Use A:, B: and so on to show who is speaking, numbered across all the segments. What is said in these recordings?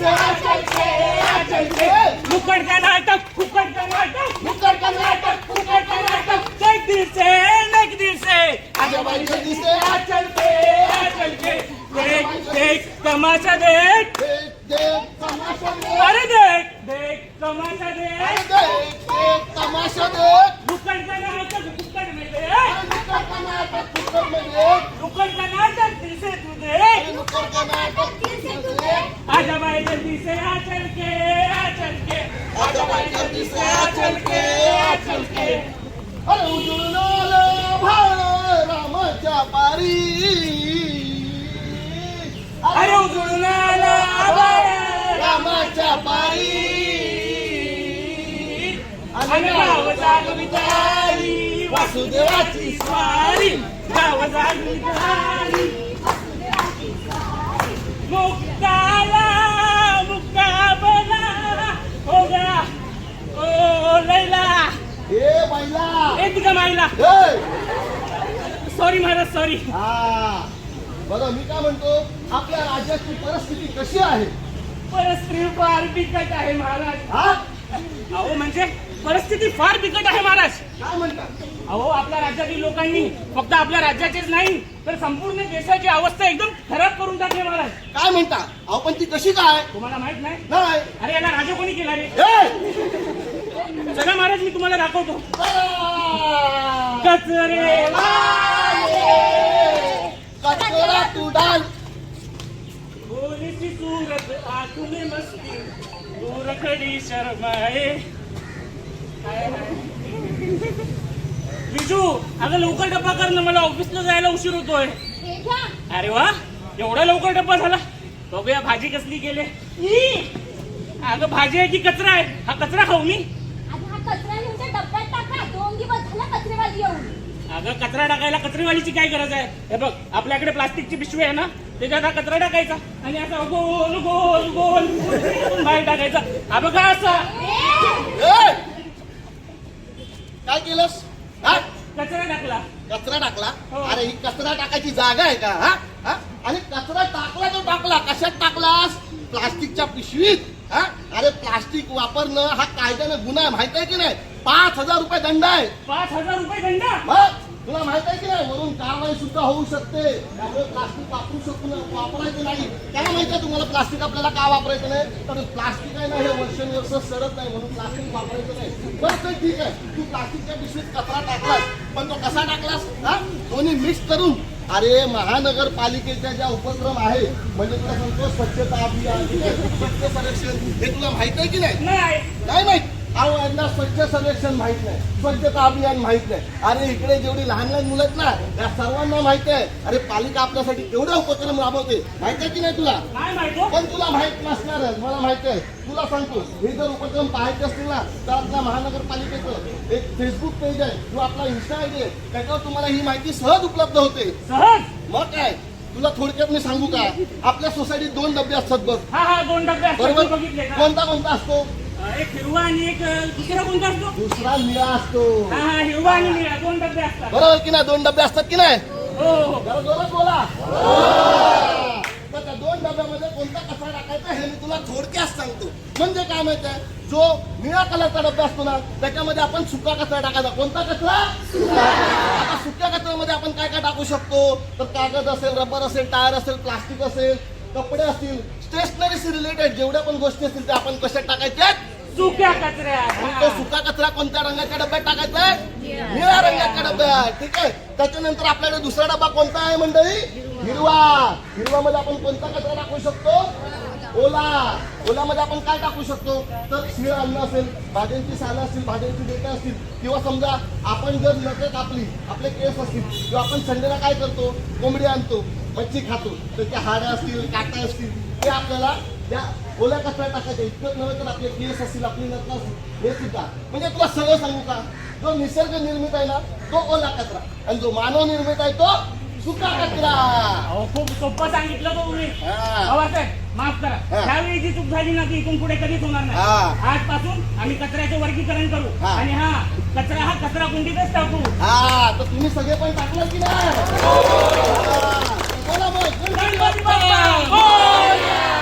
A: आचल के
B: नाटक फुकट का नाटक
A: फुकट का नाटक फुकट का नाटक
B: एक दिल से एक दिल से
A: आजा बाई जल्दी से आचल के
B: चल के देख देख तमाशा देख
A: देख तमाशा देख
B: अरे देख देख तमाशा देख
A: देख देख तमाशा देख
B: फुकट का नाटक फुकट में देख
A: नुक्कड़ का नाटक फुकट में देख
B: फुकट का नाटक दिल से तू देख
A: नुक्कड़ का नाटक
B: जल्दी से आ चल के आ चल के
A: आजा बाई जल्दी से आ चल के आ चल के अरे उजळून आलं भाळ रामाच्या पारी
B: अरे उजळून आला आभाळ.
A: रामाच्या पारी
B: आणि गाव जागवी वासुदेवाची स्वारी गाव जागवी एक का माईला! सॉरी महाराज सॉरी
A: हा. बरं मी काय म्हणतो आपल्या राज्याची परिस्थिती कशी आहे?
B: परिस्थिती फार बिकट आहे महाराज.
A: हा?
B: अहो म्हणजे परिस्थिती फार बिकट आहे महाराज.
A: काय म्हणतात
B: अहो आपल्या राज्यातील लोकांनी फक्त आपल्या राज्याचेच नाही तर संपूर्ण देशाची अवस्था एकदम खराब करून टाकली महाराज.
A: काय म्हणता? अहो पण ती कशी काय?
B: तुम्हाला माहीत नाही?
A: नाही.
B: अरे याला राजा कोणी केला रे! चला महाराज मी तुम्हाला दाखवतो! कचरे.
A: कचरा तू डाल
B: सूरत आखुने मस्ती. दूर खडी शर्माए. बिजू अगं लवकर डब्बा कर ना मला ऑफिसला जायला उशीर होतोय.
C: हे
B: अरे वा एवढा लवकर डब्बा झाला. बघूया भाजी कसली गेले! अगं भाजी आहे की कचरा आहे? हा कचरा खाऊ मी.
C: आता कचरा तुमच्या डब्यात टाका. दोन दिवस झाला कचरेवाली येऊन.
B: अगं कचरा टाकायला कचरेवालीची काय गरज आहे? हे बघ आपल्याकडे प्लास्टिकची पिशवी आहे ना? त्याच्यात हा कचरा टाकायचा आणि असा गोल गोल गोल गोल बाहेर टाकायचा. हा बघा असा!
A: काय केलंस? हा?
B: कचरा टाकला.
A: कचरा टाकला?
B: हो.
A: अरे ही कचरा टाकायची जागा आहे का? हा? हा? आणि कचरा टाकला तो टाकला. कशात टाकलास? प्लास्टिकच्या पिशवीत. हा? अरे प्लास्टिक वापरणं हा कायद्यानं गुन्हा आहे माहीत आहे की नाही? पाच हजार रुपये दंड आहे.
B: पाच हजार रुपये दंड?
A: मग? तुला माहीत आहे की नाही? वरून कारवाई सुद्धा होऊ शकते. त्यामुळे प्लास्टिक वापरू शकू वापरायचं नाही. त्याला माहीत आहे तुम्हाला प्लास्टिक आपल्याला का वापरायचं नाही? तर प्लास्टिक आहे ना हे वर्षानुवर्ष सडत नाही म्हणून प्लास्टिक वापरायचं नाही. बरं तर ठीक आहे. तू प्लास्टिकच्या पिशवीत कचरा टाकलास पण तो कसा टाकलास? हा? दोन्ही मिक्स करून अरे महानगरपालिकेच्या ज्या उपक्रम आहे म्हणजे तुला सांगतो स्वच्छता अभियान? स्वच्छ सर्वेक्षण. हे तुला माहीत आहे की नाही?
B: नाही.
A: काय माहीत. अहो यांना स्वच्छ सर्वेक्षण माहीत नाही स्वच्छता अभियान माहीत नाही. अरे इकडे जेवढी लहान लहान मुलं आहेत ना त्या सर्वांना माहीत आहे. अरे पालिका आपल्यासाठी केवढा उपक्रम राबवते. माहीत आहे की नाही तुला?
B: माहितो
A: पण तुला माहीत नसणारच मला माहिती आहे. तुला सांगतो हे जर उपक्रम पाहायचे असतील ना तर आपल्या महानगरपालिकेचं एक फेसबुक पेज आहे. किंवा आपला इन्स्टा आय डी आहे. त्याच्यावर तुम्हाला ही माहिती सहज उपलब्ध होते.
B: सहज?
A: मग काय? तुला थोडक्यात मी सांगू का? आपल्या सोसायटीत दोन डबे असतात बघ.
B: हा हा दोन डबे असतात.
A: बरोबर?
B: तू बघितले का?
A: कोणता कोणता असतो?
B: एक हिरवा आणि एक अ, दुसरा कोणता असतो?
A: दुसरा निळा असतो.
B: हा हा हिरवा आणि निळा. दोन डबे असतात.
A: बरोबर की नाही? दोन डबे असतात की नाही?
B: हो हो.
A: जरा जोरात बोला. डब्यामध्ये कोणता कचरा टाकायचा हे मी तुला थोडक्यात सांगतो. म्हणजे काय माहिती आहे? जो निळा कलरचा डबा असतो ना त्याच्यामध्ये आपण सुका कचरा टाकायचा. कोणता कचरा? आता सुक्या कचऱ्यामध्ये आपण काय काय टाकू शकतो? तर कागद असेल रबर असेल टायर असेल प्लास्टिक असेल कपडे असतील स्टेशनरीशी रिलेटेड जेवढ्या पण गोष्टी असतील त्या आपण कशात टाकायच्या
B: सुक्या कचऱ्या.
A: तो सुका कचरा कोणत्या रंगाच्या डब्यात टाकायचा आहे? निळ्या रंगाच्या डब्यात ठीक आहे? त्याच्यानंतर आपल्याकडे दुसरा डबा कोणता आहे मंडळी? हिरवा. हिरवामध्ये आपण कोणता कचरा टाकू शकतो? ओला. ओलामध्ये आपण काय टाकू शकतो? तर शिळ अन्न असेल भाज्यांची सालं असतील भाज्यांची देठं असतील किंवा समजा आपण जर नखे कापली आपले केस असतील किंवा आपण संडेला काय करतो? कोंबडी आणतो मच्छी खातो तर त्या हाड्या असतील काटा असतील ते आपल्याला त्या ओल्या कचरा टाकायचे. इतकंच नव्हे तर आपले केस असतील आपली नख असतील हे सुद्धा. म्हणजे तुला सगळं सांगू का? जो निसर्ग निर्मित आहे ना तो ओला कचरा. आणि जो मानव निर्मित आहे तो सुका कचरा.
B: अहो खूप सोपं सांगितलं तो तुम्ही
A: हा.
B: माफ करा.
A: हा.
B: त्यावेळी जी चूक झाली ना ती इथून पुढे कधीच होणार नाही.
A: हा.
B: आजपासून आम्ही कचऱ्याचं वर्गीकरण करू.
A: हा.
B: आणि हा कचरा हा कचरा कुंडीतच टाकू.
A: हा तर तुम्ही सगळे पण टाकलं की नाही? हा. बोला
B: गणपती बाप्पा! मोरया!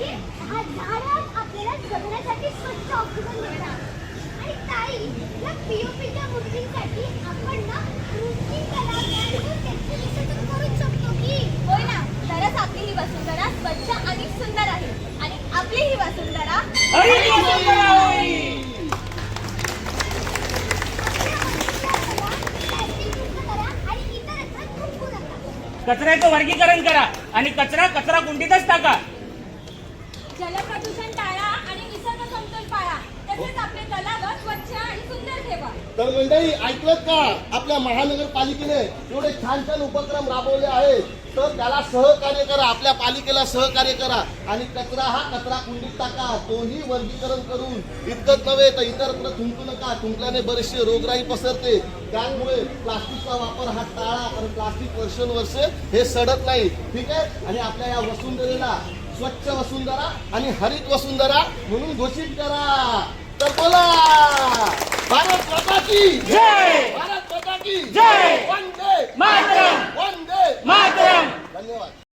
D: कारण माहितीये हा झाड आपल्याला जगण्यासाठी स्वच्छ ऑक्सिजन देणार आणि ताई या पीओपीच्या मूर्तींसाठी आपण ना कृत्रिम कला तयार करून त्याचे विसर्जन करू शकतो की?
C: होय ना. तरच आपली ही वसुंधरा स्वच्छ आणि सुंदर आहे. आणि आपली ही वसुंधरा
B: कचऱ्याचं वर्गीकरण करा आणि कचरा कचरा कुंडीतच टाका.
C: जलप्रदूषण टाळा आणि निसर्ग समतोल पाळा. तसेच आपले तलाव स्वच्छ आणि सुंदर ठेवा.
A: तर मंडळी ऐकलं का? आपल्या महानगरपालिकेने एवढे छान छान उपक्रम राबवले आहेत. तर त्याला सहकार्य करा आपल्या पालिकेला सहकार्य करा. आणि कचरा हा कचरा कुंडीत टाका तोही वर्गीकरण करून. इतकंच नव्हे तर इतरत्र थुंकू नका. थुंकल्याने बरेचसे रोगराई पसरते. त्यामुळे प्लास्टिकचा वापर हा टाळा कारण प्लास्टिक वर्षानुवर्ष हे सडत नाही. ठीक आहे? आणि आपल्या या वसुंधरेला स्वच्छ वसुंधरा आणि हरित वसुंधरा म्हणून घोषित करा तर बोला भारत माता की
B: जय!
A: भारत माता की
B: जय!
A: वंदे
B: मातरम!
A: वंदे
B: मातरम!